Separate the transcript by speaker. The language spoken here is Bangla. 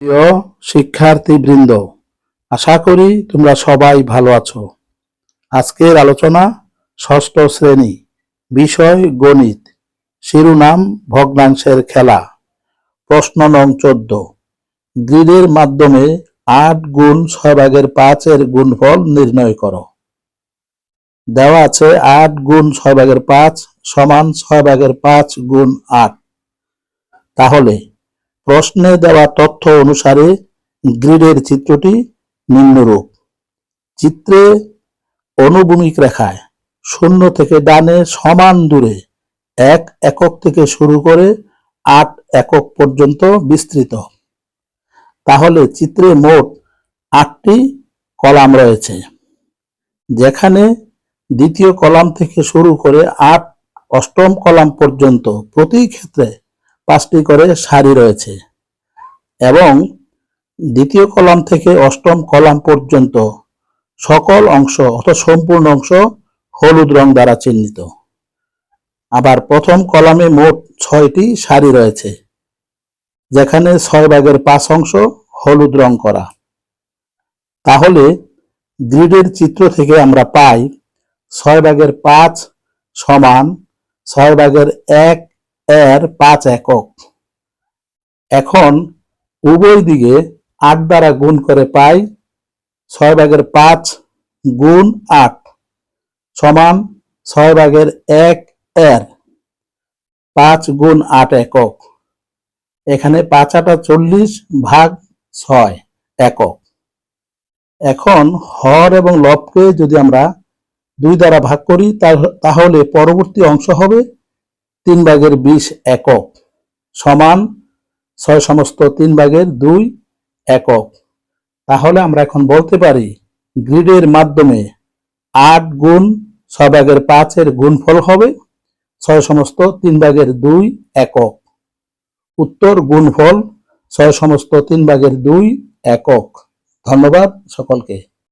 Speaker 1: প্রিয় শিক্ষার্থীবৃন্দ, আশা করি তোমরা সবাই ভালো আছো। আজকের আলোচনা ষষ্ঠ শ্রেণি, বিষয় গণিত, শিরোনাম ভগ্নাংশের খেলা। প্রশ্ন নং চোদ্দ, গ্রিডের মাধ্যমে আট গুণ ছয় ভাগের পাঁচের গুণফল নির্ণয় করো। দেওয়া আছে আট গুণ ছয় ভাগের পাঁচ সমান ছয় ভাগের পাঁচ গুণ আট। তাহলে প্রশ্নে দেওয়া তথ্য অনুসারে গ্রিডের চিত্রটি নিম্নরূপ। চিত্রে অনুভূমিক রেখায় শূন্য থেকে ডানে সমান দূরে এক একক থেকে শুরু করে আট একক পর্যন্ত বিস্তৃত। তাহলে চিত্রে মোট আটটি কলাম রয়েছে, যেখানে দ্বিতীয় কলাম থেকে শুরু করে আট অষ্টম কলাম পর্যন্ত প্রতি ক্ষেত্রে পাঁচটি করে সারি রয়েছে এবং দ্বিতীয় কলাম থেকে অষ্টম কলাম পর্যন্ত সকল অংশ অর্থাৎ সম্পূর্ণ অংশ হলুদ রং দ্বারা চিহ্নিত। আবার প্রথম কলামে মোট ছয়টি সারি রয়েছে, যেখানে ছয় ভাগের পাঁচ অংশ হলুদ রং করা। তাহলে গ্রিডের চিত্র থেকে আমরা পাই ছয় ভাগের পাঁচ সমান ছয় ভাগের এক এর পাঁচ একক। এখন উভয় দিকে আট দ্বারা গুণ করে পাই ছয় ভাগের পাঁচ গুণ আট সমান ছয় ভাগের এক এর পাঁচ গুণ আট একক। এখানে পাঁচ আটা চল্লিশ ভাগ ছয় একক। এখন হর এবং লবকে যদি আমরা দুই দ্বারা ভাগ করি, তাহলে পরবর্তী অংশ হবে তিন ভাগের বিশ একক সমান ছয় সমস্ত তিন ভাগের দুই একক। তাহলে আমরা এখন বলতে পারি, গ্রিডের মাধ্যমে আট গুণ ছয় ভাগের পাঁচের গুণফল হবে ছয় সমস্ত তিন ভাগের দুই একক। উত্তর গুণফল ছয় সমস্ত তিন ভাগের দুই একক। ধন্যবাদ সকলকে।